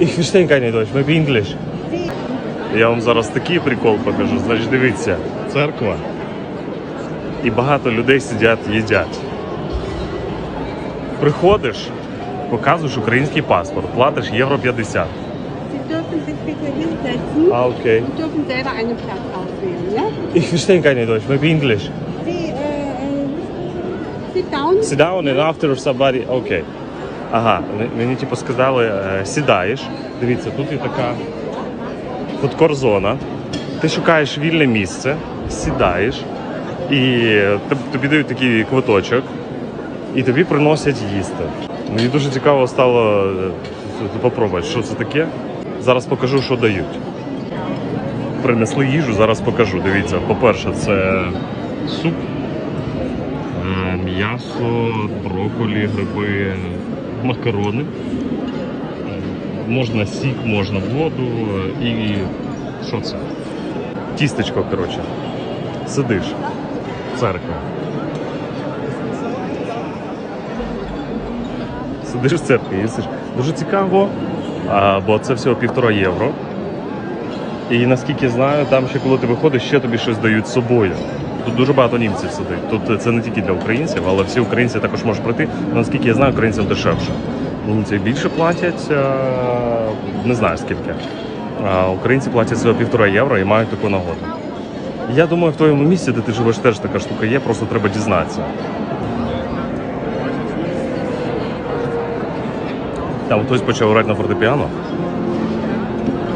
Ich verstehe keine Deutsch, maybe English. Я вам зараз такий прикол покажу. Значить, дивіться, церква. І багато людей сидять, їдять. Приходиш, показуєш український паспорт, платиш євро 50. Sie dürfen sich bitte hinsetzen А, окей. Ich verstehe keine Deutsch, maybe English. Äh, äh, sit down. Sit down and after somebody... Окей. Ага, мені типу сказали, е, сідаєш. Дивіться, тут є така фудкор-зона. Ти шукаєш вільне місце, сідаєш, і тобі дають такий квиточок, і тобі приносять їсти. Мені дуже цікаво стало е, попробувати, що це таке. Зараз покажу, що дають. Принесли їжу, зараз покажу. Дивіться, по-перше, це суп. Е, М'ясо, брокколі, гриби, макарони. Можна сік, можна воду і що це? Тістечко, коротше. Сидиш. Церква. Сидиш в церкві, їсиш. Дуже цікаво, бо це всього півтора євро. І наскільки знаю, там ще коли ти виходиш, ще тобі щось дають з собою. Тут дуже багато німців сидить. Тут це не тільки для українців, але всі українці також можуть прийти. Але наскільки я знаю, українцям дешевше. Німці більше платять, е, не знаю скільки. А українці платять всього півтора євро і мають таку нагоду. Я думаю, в твоєму місці, де ти живеш, теж така штука є, просто треба дізнатися. Там хтось почав грати на фортепіано.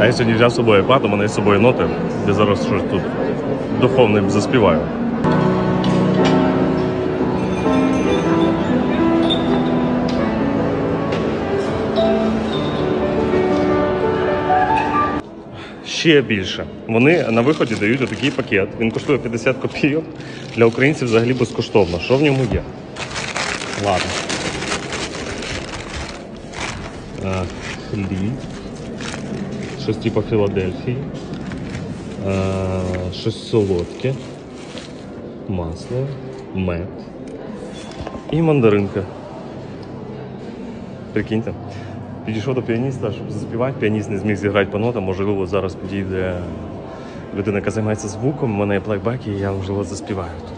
А я сьогодні взяв з собою iPad, у мене з собою ноти, де зараз щось тут духовним заспіваю. Ще більше. Вони на виході дають отакий пакет. Він коштує 50 копійок. Для українців взагалі безкоштовно. Що в ньому є? Ладно. Хліб щось типу Філадельфії, е, щось солодке, масло, мед і мандаринка. Прикиньте. Підійшов до піаніста, щоб заспівати. Піаніст не зміг зіграти по нотам. Можливо, зараз підійде людина, яка займається звуком. У мене є плейбек, і я можливо заспіваю тут.